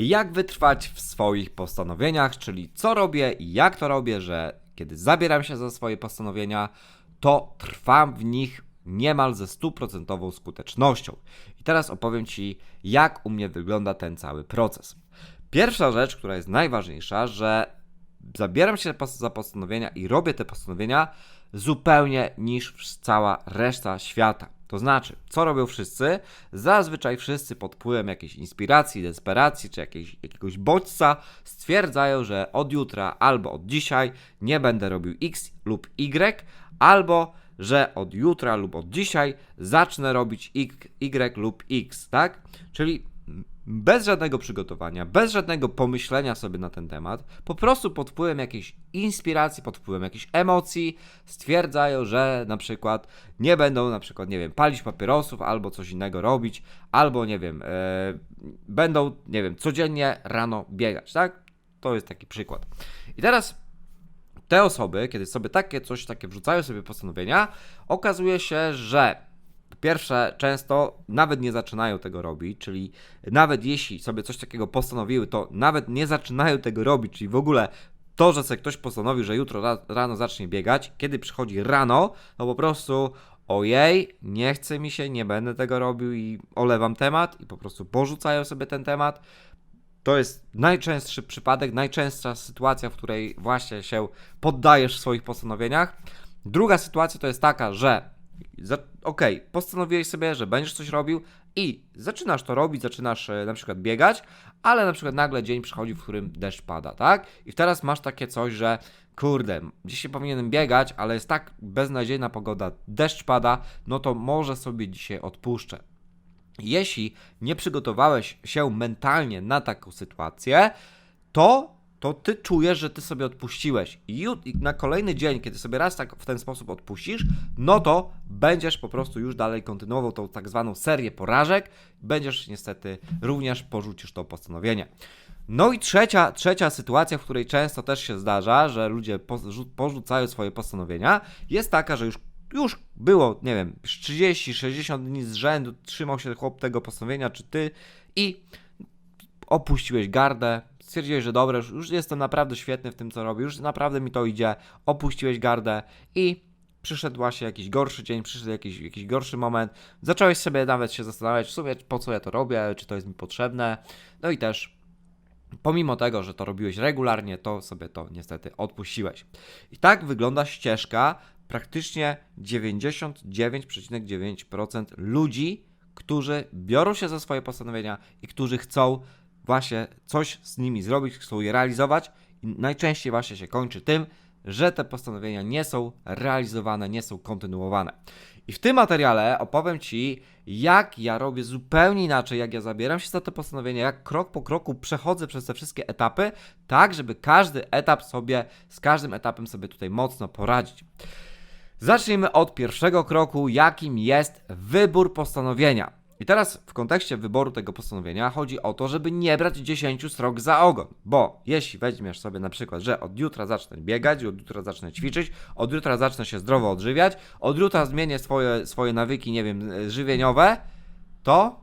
jak wytrwać w swoich postanowieniach, czyli co robię i jak to robię, że kiedy zabieram się za swoje postanowienia, to trwam w nich niemal ze stuprocentową skutecznością. I teraz opowiem Ci, jak u mnie wygląda ten cały proces. Pierwsza rzecz, która jest najważniejsza, że zabieram się za postanowienia i robię te postanowienia zupełnie niż cała reszta świata. To znaczy, co robią wszyscy? Zazwyczaj wszyscy pod wpływem jakiejś inspiracji, desperacji czy jakiejś, jakiegoś bodźca stwierdzają, że od jutra albo od dzisiaj nie będę robił X lub Y, albo że od jutra lub od dzisiaj zacznę robić X, Y lub X, tak? Czyli bez żadnego przygotowania, bez żadnego pomyślenia sobie na ten temat, po prostu pod wpływem jakiejś inspiracji, pod wpływem jakichś emocji stwierdzają, że na przykład nie będą na przykład, nie wiem, palić papierosów albo coś innego robić, albo nie wiem, e, będą, nie wiem, codziennie rano biegać, tak? To jest taki przykład. I teraz te osoby, kiedy sobie takie coś takie wrzucają sobie postanowienia, okazuje się, że pierwsze, często nawet nie zaczynają tego robić, czyli nawet jeśli sobie coś takiego postanowiły, to nawet nie zaczynają tego robić, czyli w ogóle to, że sobie ktoś postanowił, że jutro ra- rano zacznie biegać, kiedy przychodzi rano, to po prostu ojej, nie chce mi się, nie będę tego robił i olewam temat i po prostu porzucają sobie ten temat. To jest najczęstszy przypadek, najczęstsza sytuacja, w której właśnie się poddajesz w swoich postanowieniach. Druga sytuacja to jest taka, że okej, postanowiłeś sobie, że będziesz coś robił i zaczynasz to robić, zaczynasz e, na przykład biegać, ale na przykład nagle dzień przychodzi, w którym deszcz pada, tak? I teraz masz takie coś, że kurde, dzisiaj powinienem biegać, ale jest tak beznadziejna pogoda, deszcz pada, no to może sobie dzisiaj odpuszczę. Jeśli nie przygotowałeś się mentalnie na taką sytuację, to, to ty czujesz, że ty sobie odpuściłeś. I na kolejny dzień, kiedy sobie raz tak w ten sposób odpuścisz, no to będziesz po prostu już dalej kontynuował tą tak zwaną serię porażek. Będziesz niestety również porzucisz to postanowienie. No i trzecia, trzecia sytuacja, w której często też się zdarza, że ludzie porzu- porzucają swoje postanowienia, jest taka, że już już było, nie wiem, 30-60 dni z rzędu trzymał się chłop tego postanowienia, czy ty i opuściłeś gardę, stwierdziłeś, że dobra, już, już jestem naprawdę świetny w tym, co robię, już naprawdę mi to idzie, opuściłeś gardę i przyszedł właśnie jakiś gorszy dzień, przyszedł jakiś, jakiś gorszy moment, zacząłeś sobie nawet się zastanawiać w sumie, po co ja to robię, czy to jest mi potrzebne, no i też pomimo tego, że to robiłeś regularnie, to sobie to niestety odpuściłeś. I tak wygląda ścieżka praktycznie 99,9% ludzi, którzy biorą się za swoje postanowienia i którzy chcą właśnie coś z nimi zrobić, chcą je realizować i najczęściej właśnie się kończy tym, że te postanowienia nie są realizowane, nie są kontynuowane. I w tym materiale opowiem Ci, jak ja robię zupełnie inaczej, jak ja zabieram się za te postanowienia, jak krok po kroku przechodzę przez te wszystkie etapy, tak żeby każdy etap sobie, z każdym etapem sobie tutaj mocno poradzić. Zacznijmy od pierwszego kroku, jakim jest wybór postanowienia. I teraz w kontekście wyboru tego postanowienia chodzi o to, żeby nie brać 10 srok za ogon, bo jeśli weźmiesz sobie na przykład, że od jutra zacznę biegać, od jutra zacznę ćwiczyć, od jutra zacznę się zdrowo odżywiać, od jutra zmienię swoje, swoje nawyki, nie wiem, e, żywieniowe, to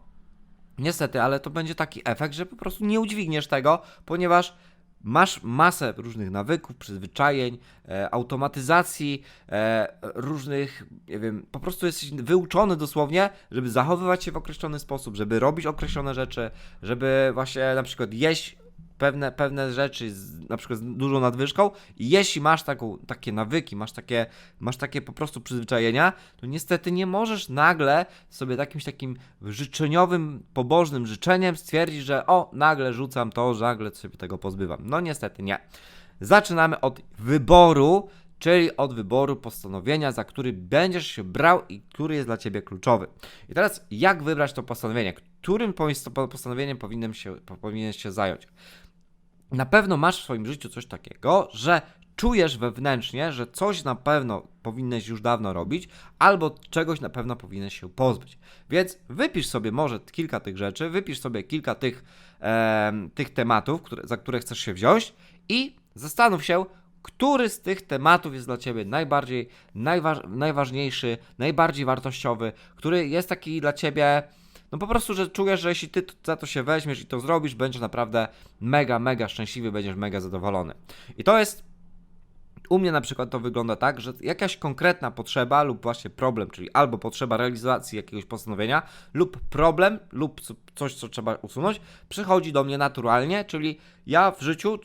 niestety, ale to będzie taki efekt, że po prostu nie udźwigniesz tego, ponieważ masz masę różnych nawyków, przyzwyczajeń, e, automatyzacji, e, różnych, nie wiem, po prostu jesteś wyuczony dosłownie, żeby zachowywać się w określony sposób, żeby robić określone rzeczy, żeby właśnie na przykład jeść pewne, pewne rzeczy, z, na przykład z dużą nadwyżką jeśli masz taką, takie nawyki, masz takie, masz takie po prostu przyzwyczajenia, to niestety nie możesz nagle sobie jakimś takim życzeniowym, pobożnym życzeniem stwierdzić, że o, nagle rzucam to, że nagle sobie tego pozbywam. No niestety nie. Zaczynamy od wyboru, czyli od wyboru postanowienia, za który będziesz się brał i który jest dla Ciebie kluczowy. I teraz jak wybrać to postanowienie? Którym post- postanowieniem powinienem się, po- powinieneś się zająć? Na pewno masz w swoim życiu coś takiego, że czujesz wewnętrznie, że coś na pewno powinieneś już dawno robić, albo czegoś na pewno powinieneś się pozbyć. Więc wypisz sobie może kilka tych rzeczy, wypisz sobie kilka tych, em, tych tematów, które, za które chcesz się wziąć i zastanów się, który z tych tematów jest dla Ciebie najbardziej, najważ, najważniejszy, najbardziej wartościowy, który jest taki dla Ciebie no po prostu, że czujesz, że jeśli ty za to się weźmiesz i to zrobisz, będziesz naprawdę mega, mega szczęśliwy, będziesz mega zadowolony. I to jest u mnie na przykład to wygląda tak, że jakaś konkretna potrzeba lub właśnie problem, czyli albo potrzeba realizacji jakiegoś postanowienia, lub problem, lub co- coś, co trzeba usunąć, przychodzi do mnie naturalnie, czyli ja w życiu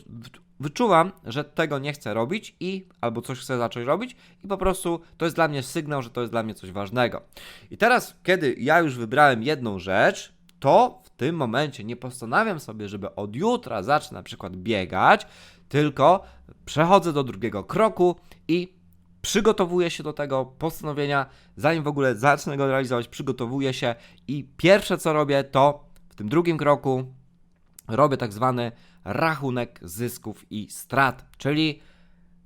wyczuwam, że tego nie chcę robić i albo coś chcę zacząć robić i po prostu to jest dla mnie sygnał, że to jest dla mnie coś ważnego. I teraz, kiedy ja już wybrałem jedną rzecz, to w tym momencie nie postanawiam sobie, żeby od jutra zacznę na przykład biegać, tylko przechodzę do drugiego kroku i przygotowuję się do tego postanowienia, zanim w ogóle zacznę go realizować, przygotowuję się i pierwsze co robię to w tym drugim kroku robię tak zwany rachunek zysków i strat, czyli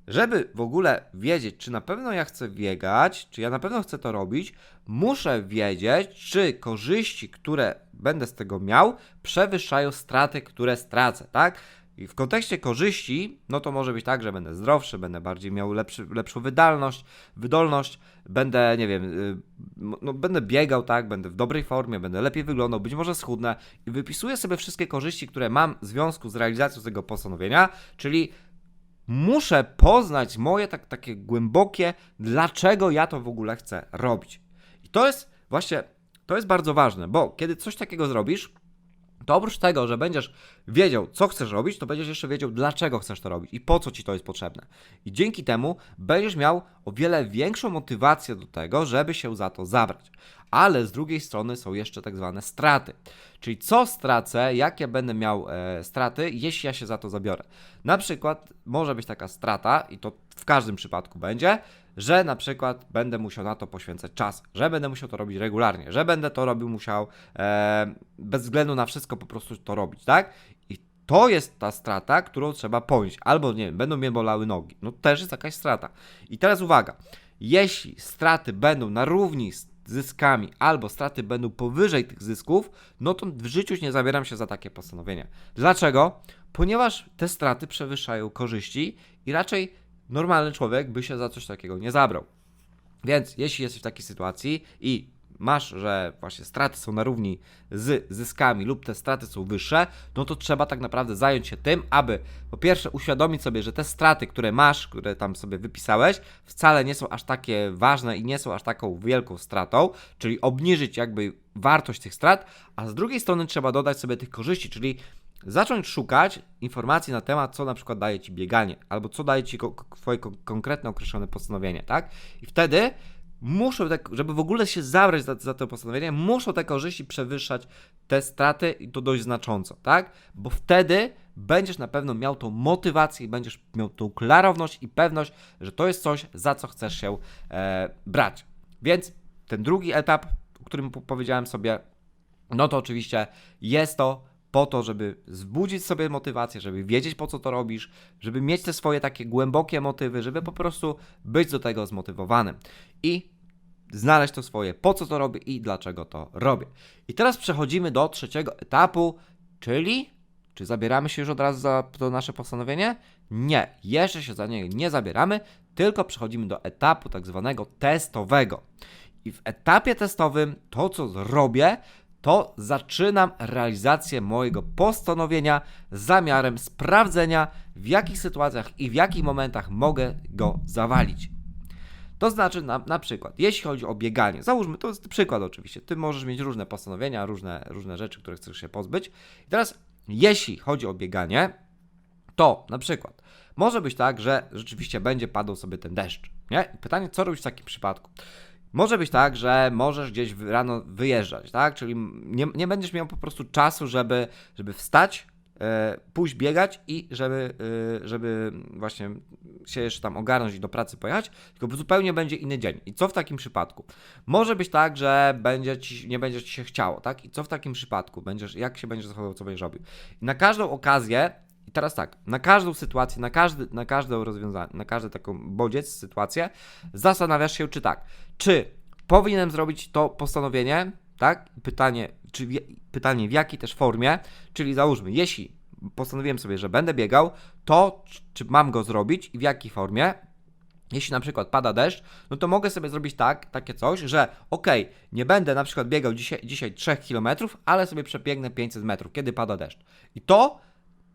żeby w ogóle wiedzieć, czy na pewno ja chcę biegać, czy ja na pewno chcę to robić, muszę wiedzieć, czy korzyści, które będę z tego miał, przewyższają straty, które stracę, tak? I w kontekście korzyści, no to może być tak, że będę zdrowszy, będę bardziej miał lepszy, lepszą wydolność, wydolność, będę, nie wiem, y, no, będę biegał, tak, będę w dobrej formie, będę lepiej wyglądał, być może schudnę i wypisuję sobie wszystkie korzyści, które mam w związku z realizacją tego postanowienia, czyli muszę poznać moje tak, takie głębokie, dlaczego ja to w ogóle chcę robić. I to jest właśnie, to jest bardzo ważne, bo kiedy coś takiego zrobisz, to oprócz tego, że będziesz wiedział, co chcesz robić, to będziesz jeszcze wiedział, dlaczego chcesz to robić i po co ci to jest potrzebne. I dzięki temu będziesz miał o wiele większą motywację do tego, żeby się za to zabrać. Ale z drugiej strony są jeszcze tak zwane straty. Czyli co stracę, jakie będę miał e, straty, jeśli ja się za to zabiorę. Na przykład może być taka strata, i to w każdym przypadku będzie, że na przykład będę musiał na to poświęcać czas, że będę musiał to robić regularnie, że będę to robił musiał e, bez względu na wszystko po prostu to robić, tak? I to jest ta strata, którą trzeba ponieść. Albo nie wiem, będą mnie bolały nogi. No też jest jakaś strata. I teraz uwaga, jeśli straty będą na równi z zyskami, albo straty będą powyżej tych zysków, no to w życiu nie zabieram się za takie postanowienie. Dlaczego? Ponieważ te straty przewyższają korzyści i raczej normalny człowiek by się za coś takiego nie zabrał. Więc jeśli jesteś w takiej sytuacji i masz, że właśnie straty są na równi z zyskami lub te straty są wyższe, no to trzeba tak naprawdę zająć się tym, aby po pierwsze uświadomić sobie, że te straty, które masz, które tam sobie wypisałeś, wcale nie są aż takie ważne i nie są aż taką wielką stratą, czyli obniżyć jakby wartość tych strat, a z drugiej strony trzeba dodać sobie tych korzyści, czyli zacząć szukać informacji na temat, co na przykład daje Ci bieganie, albo co daje Ci ko- Twoje ko- konkretne określone postanowienie, tak? I wtedy muszą, te, żeby w ogóle się zabrać za, za to postanowienie, muszą te korzyści przewyższać te straty i to dość znacząco, tak? Bo wtedy będziesz na pewno miał tą motywację i będziesz miał tą klarowność i pewność, że to jest coś, za co chcesz się e, brać. Więc ten drugi etap, o którym po- powiedziałem sobie, no to oczywiście jest to po to, żeby wzbudzić sobie motywację, żeby wiedzieć po co to robisz, żeby mieć te swoje takie głębokie motywy, żeby po prostu być do tego zmotywowanym i znaleźć to swoje, po co to robię i dlaczego to robię. I teraz przechodzimy do trzeciego etapu, czyli czy zabieramy się już od razu za to nasze postanowienie? Nie, jeszcze się za niego nie zabieramy, tylko przechodzimy do etapu tak zwanego testowego. I w etapie testowym to, co zrobię, to zaczynam realizację mojego postanowienia z zamiarem sprawdzenia, w jakich sytuacjach i w jakich momentach mogę go zawalić. To znaczy, na, na przykład, jeśli chodzi o bieganie, załóżmy, to jest przykład oczywiście, ty możesz mieć różne postanowienia, różne, różne rzeczy, które chcesz się pozbyć. I teraz, jeśli chodzi o bieganie, to na przykład może być tak, że rzeczywiście będzie padał sobie ten deszcz. Nie? Pytanie, co robić w takim przypadku? Może być tak, że możesz gdzieś rano wyjeżdżać, tak? Czyli nie, nie będziesz miał po prostu czasu, żeby, żeby wstać, e, pójść biegać i żeby, e, żeby właśnie się jeszcze tam ogarnąć i do pracy pojechać, tylko zupełnie będzie inny dzień. I co w takim przypadku? Może być tak, że będzie ci, nie będzie ci się chciało, tak? I co w takim przypadku? Będziesz, jak się będziesz zachowywał, co będziesz robił? I na każdą okazję i teraz tak, na każdą sytuację, na każdy, na każde rozwiązanie, na każdy taką bodziec, sytuację, zastanawiasz się, czy tak, czy powinienem zrobić to postanowienie, tak? Pytanie, czy w, pytanie w jakiej też formie, czyli załóżmy, jeśli postanowiłem sobie, że będę biegał, to czy, mam go zrobić i w jakiej formie? jeśli na przykład pada deszcz, no to mogę sobie zrobić tak, takie coś, że okej, nie będę na przykład biegał dzisiaj, dzisiaj 3 km, ale sobie przebiegnę 500 metrów, kiedy pada deszcz. I to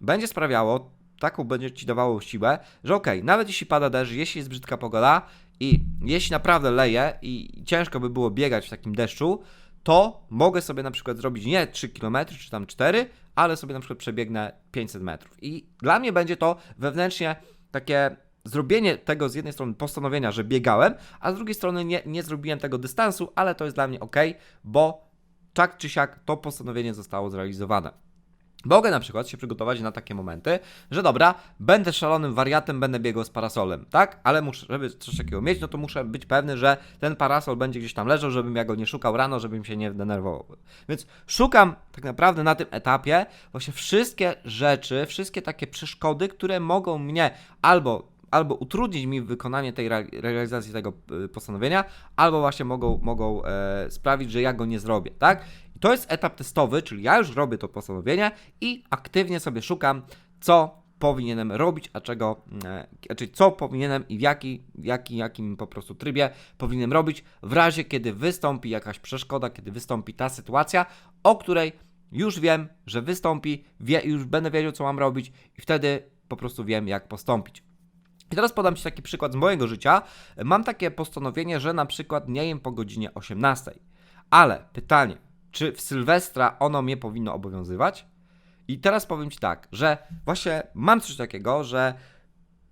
będzie sprawiało, taką będzie ci dawało siłę, że okej, nawet jeśli pada deszcz, jeśli jest brzydka pogoda i jeśli naprawdę leje i ciężko by było biegać w takim deszczu, to mogę sobie na przykład zrobić nie 3 km czy tam 4, ale sobie na przykład przebiegnę 500 metrów. I dla mnie będzie to wewnętrznie takie zrobienie tego z jednej strony postanowienia, że biegałem, a z drugiej strony nie, nie zrobiłem tego dystansu, ale to jest dla mnie ok, bo tak czy siak to postanowienie zostało zrealizowane. Mogę na przykład się przygotować na takie momenty, że dobra, będę szalonym wariatem, będę biegał z parasolem, tak? Ale muszę, żeby coś takiego mieć, no to muszę być pewny, że ten parasol będzie gdzieś tam leżał, żebym ja go nie szukał rano, żebym się nie denerwował. Więc szukam tak naprawdę na tym etapie właśnie wszystkie rzeczy, wszystkie takie przeszkody, które mogą mnie albo albo utrudnić mi wykonanie tej re- realizacji tego y, postanowienia, albo właśnie mogą, mogą e, sprawić, że ja go nie zrobię, tak? To jest etap testowy, czyli ja już robię to postanowienie i aktywnie sobie szukam, co powinienem robić, a czego, e, znaczy co powinienem i w, jaki, jaki, jakim po prostu trybie powinienem robić w razie, kiedy wystąpi jakaś przeszkoda, kiedy wystąpi ta sytuacja, o której już wiem, że wystąpi, wie, już będę wiedział, co mam robić i wtedy po prostu wiem, jak postąpić. I teraz podam Ci taki przykład z mojego życia. Mam takie postanowienie, że na przykład nie jem po godzinie 18. Ale pytanie, czy w Sylwestra ono mnie powinno obowiązywać? I teraz powiem Ci tak, że właśnie mam coś takiego, że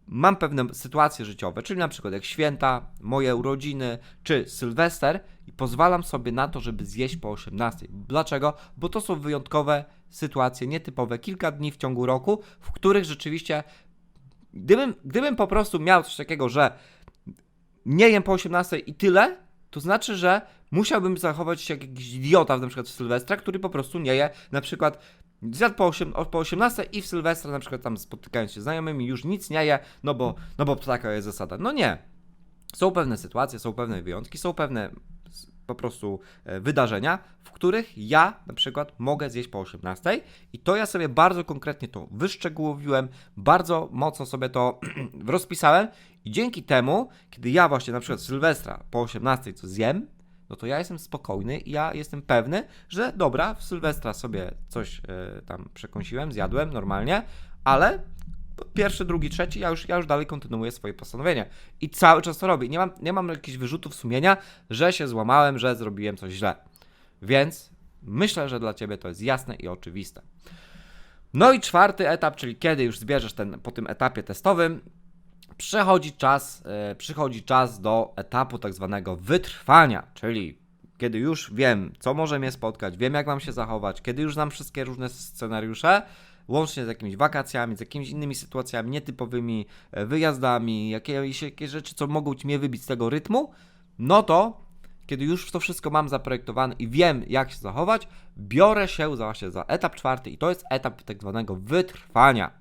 mam pewne sytuacje życiowe, czyli na przykład jak święta, moje urodziny czy Sylwester i pozwalam sobie na to, żeby zjeść po 18. Dlaczego? Bo to są wyjątkowe sytuacje, nietypowe, kilka dni w ciągu roku, w których rzeczywiście Gdybym, gdybym po prostu miał coś takiego, że nie jem po 18 i tyle, to znaczy, że musiałbym zachować się jak jakiś idiota, na przykład w Sylwestra, który po prostu nie je, na przykład zjadł po, 8, po 18 i w Sylwestra na przykład tam spotykając się z znajomymi już nic nie je, no bo, no bo taka jest zasada. No nie. Są pewne sytuacje, są pewne wyjątki, są pewne po prostu e, wydarzenia, w których ja na przykład mogę zjeść po 18 i to ja sobie bardzo konkretnie to wyszczegółowiłem, bardzo mocno sobie to rozpisałem i dzięki temu, kiedy ja właśnie na przykład Sylwestra po 18 co zjem, no to ja jestem spokojny i ja jestem pewny, że dobra, w Sylwestra sobie coś e, tam przekąsiłem, zjadłem normalnie, ale pierwszy, drugi, trzeci, ja już, ja już dalej kontynuuję swoje postanowienie. I cały czas to robię. Nie mam, nie mam jakichś wyrzutów sumienia, że się złamałem, że zrobiłem coś źle. Więc myślę, że dla Ciebie to jest jasne i oczywiste. No i czwarty etap, czyli kiedy już zbierzesz ten, po tym etapie testowym, przychodzi czas, yy, przychodzi czas do etapu tak zwanego wytrwania, czyli kiedy już wiem, co może mnie spotkać, wiem, jak mam się zachować, kiedy już znam wszystkie różne scenariusze, łącznie z jakimiś wakacjami, z jakimiś innymi sytuacjami nietypowymi, e, wyjazdami, jakieś, jakieś rzeczy, co mogą mnie wybić z tego rytmu, no to kiedy już to wszystko mam zaprojektowane i wiem, jak się zachować, biorę się za, właśnie za etap czwarty i to jest etap tak zwanego wytrwania.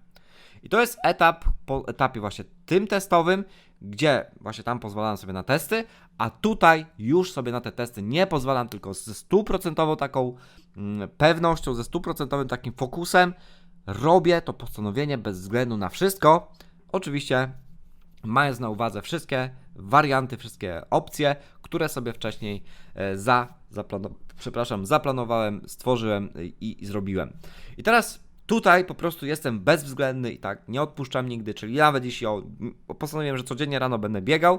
I to jest etap po etapie właśnie tym testowym, gdzie właśnie tam pozwalam sobie na testy, a tutaj już sobie na te testy nie pozwalam, tylko ze stuprocentową taką mm, pewnością, ze stuprocentowym takim fokusem robię to postanowienie bez względu na wszystko. Oczywiście mając na uwadze wszystkie warianty, wszystkie opcje, które sobie wcześniej e, za, zaplano, przepraszam, zaplanowałem, stworzyłem i, i zrobiłem. I teraz tutaj po prostu jestem bezwzględny i tak nie odpuszczam nigdy, czyli nawet jeśli postanowiłem, że codziennie rano będę biegał,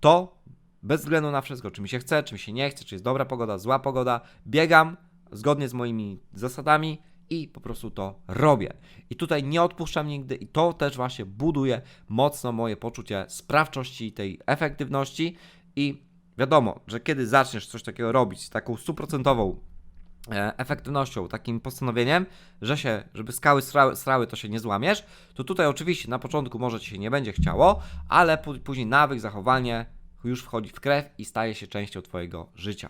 to bez względu na wszystko, czy mi się chce, czy mi się nie chce, czy jest dobra pogoda, zła pogoda, biegam zgodnie z moimi zasadami, i po prostu to robię. I tutaj nie odpuszczam nigdy i to też właśnie buduje mocno moje poczucie sprawczości, tej efektywności i wiadomo, że kiedy zaczniesz coś takiego robić z taką stuprocentową efektywnością, takim postanowieniem, że się, żeby skały srały, srały, to się nie złamiesz, to tutaj oczywiście na początku może Ci się nie będzie chciało, ale później nawyk, zachowanie już wchodzi w krew i staje się częścią Twojego życia.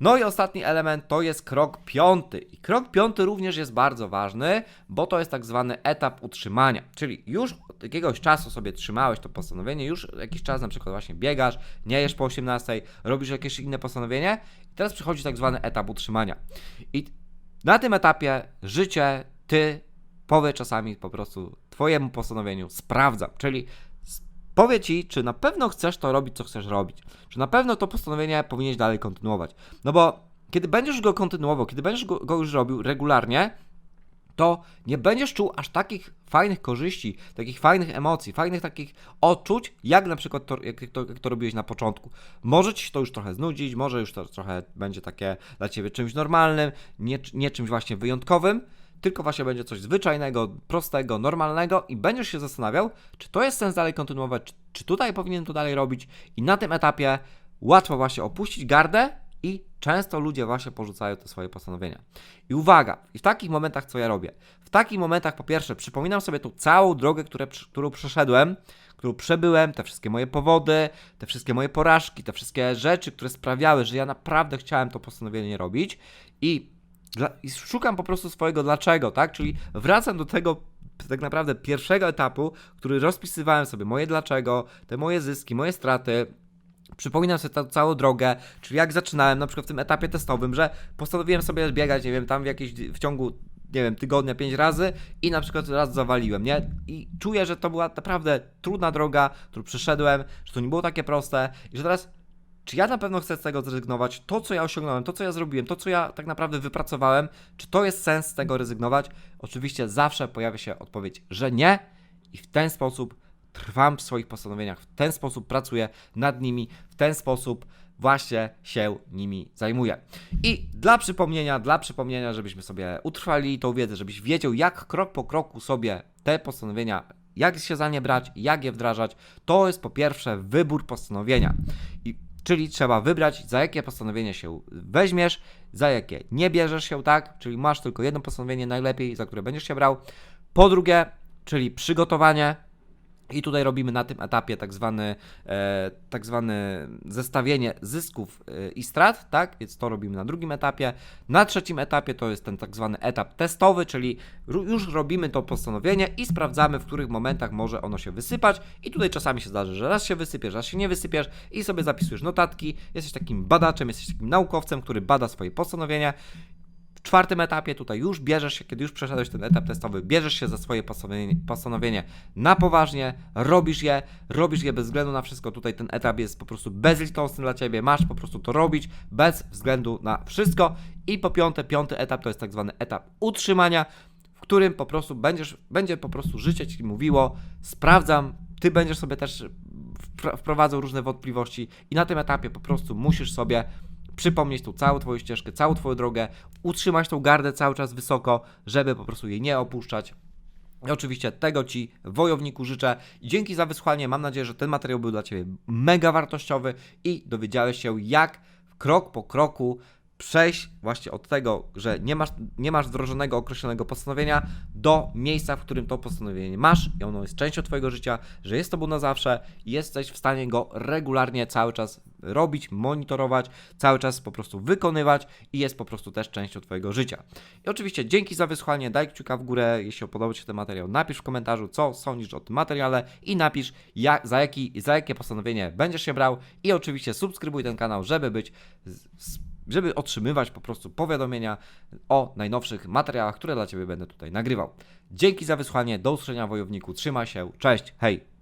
No i ostatni element to jest krok piąty. I krok piąty również jest bardzo ważny, bo to jest tak zwany etap utrzymania. Czyli już od jakiegoś czasu sobie trzymałeś to postanowienie, już jakiś czas na przykład właśnie biegasz, nie jesz po 18, robisz jakieś inne postanowienie i teraz przychodzi tak zwany etap utrzymania. I na tym etapie życie, ty powie czasami po prostu twojemu postanowieniu sprawdzam, czyli powie ci, czy na pewno chcesz to robić, co chcesz robić. Czy na pewno to postanowienie powinieneś dalej kontynuować. No bo kiedy będziesz go kontynuował, kiedy będziesz go, go już robił regularnie, to nie będziesz czuł aż takich fajnych korzyści, takich fajnych emocji, fajnych takich odczuć, jak na przykład to, jak, to, jak to robiłeś na początku. Może ci się to już trochę znudzić, może już to trochę będzie takie dla ciebie czymś normalnym, nie, nie czymś właśnie wyjątkowym, tylko właśnie będzie coś zwyczajnego, prostego, normalnego i będziesz się zastanawiał, czy to jest sens dalej kontynuować, czy, tutaj powinien to dalej robić i na tym etapie łatwo właśnie opuścić gardę i często ludzie właśnie porzucają te swoje postanowienia. I uwaga, i w takich momentach co ja robię? W takich momentach po pierwsze przypominam sobie tą całą drogę, które, którą przeszedłem, którą przebyłem, te wszystkie moje powody, te wszystkie moje porażki, te wszystkie rzeczy, które sprawiały, że ja naprawdę chciałem to postanowienie robić i, dla, szukam po prostu swojego dlaczego, tak? Czyli wracam do tego tak naprawdę pierwszego etapu, który rozpisywałem sobie moje dlaczego, te moje zyski, moje straty, Przypominam sobie tę całą drogę, czyli jak zaczynałem na przykład w tym etapie testowym, że postanowiłem sobie biegać, nie wiem, tam w jakieś, w ciągu, nie wiem, tygodnia pięć razy i na przykład raz zawaliłem, nie? I czuję, że to była naprawdę trudna droga, którą przeszedłem, że to nie było takie proste i że teraz, czy ja na pewno chcę z tego zrezygnować? To, co ja osiągnąłem, to, co ja zrobiłem, to, co ja tak naprawdę wypracowałem, czy to jest sens z tego rezygnować? Oczywiście zawsze pojawia się odpowiedź, że nie i w ten sposób trwam w swoich postanowieniach, w ten sposób pracuję nad nimi, w ten sposób właśnie się nimi zajmuję. I dla przypomnienia, dla przypomnienia, żebyśmy sobie utrwali tą wiedzę, żebyś wiedział, jak krok po kroku sobie te postanowienia, jak się za nie brać, jak je wdrażać, to jest po pierwsze wybór postanowienia. I Czyli trzeba wybrać, za jakie postanowienie się weźmiesz, za jakie nie bierzesz się, tak? Czyli masz tylko jedno postanowienie najlepiej, za które będziesz się brał. Po drugie, czyli przygotowanie, i tutaj robimy na tym etapie tak zwany, e, tak zwany zestawienie zysków e, i strat, tak? Więc to robimy na drugim etapie. Na trzecim etapie to jest ten tak zwany etap testowy, czyli już robimy to postanowienie i sprawdzamy, w których momentach może ono się wysypać. I tutaj czasami się zdarzy, że raz się wysypiesz, raz się nie wysypiesz i sobie zapisujesz notatki. Jesteś takim badaczem, jesteś takim naukowcem, który bada swoje postanowienia w czwartym etapie tutaj już bierzesz się, kiedy już przeszedłeś ten etap testowy, bierzesz się za swoje postanowienie, postanowienie na poważnie, robisz je, robisz je bez względu na wszystko. Tutaj ten etap jest po prostu bezlitosny dla ciebie, masz po prostu to robić bez względu na wszystko. I po piąte, piąty etap to jest tak zwany etap utrzymania, w którym po prostu będziesz, będzie po prostu życie ci mówiło, sprawdzam, ty będziesz sobie też wprowadzał różne wątpliwości i na tym etapie po prostu musisz sobie przypomnieć tą całą Twoją ścieżkę, całą Twoją drogę, utrzymać tą gardę cały czas wysoko, żeby po prostu jej nie opuszczać. I oczywiście tego Ci, wojowniku, życzę. Dzięki za wysłuchanie. Mam nadzieję, że ten materiał był dla Ciebie mega wartościowy i dowiedziałeś się, jak krok po kroku przejść właśnie od tego, że nie masz, nie masz wdrożonego, określonego postanowienia, do miejsca, w którym to postanowienie masz i ono jest częścią Twojego życia, że jest to na zawsze i jesteś w stanie go regularnie cały czas robić, monitorować, cały czas po prostu wykonywać i jest po prostu też częścią Twojego życia. I oczywiście dzięki za wysłuchanie, daj kciuka w górę, jeśli podobał Ci się ten materiał, napisz w komentarzu, co sądzisz o tym materiale i napisz, jak, za, jaki, za jakie postanowienie będziesz się brał i oczywiście subskrybuj ten kanał, żeby być z, żeby otrzymywać po prostu powiadomienia o najnowszych materiałach, które dla Ciebie będę tutaj nagrywał. Dzięki za wysłuchanie, do usłyszenia wojowniku, trzymaj się, cześć, hej!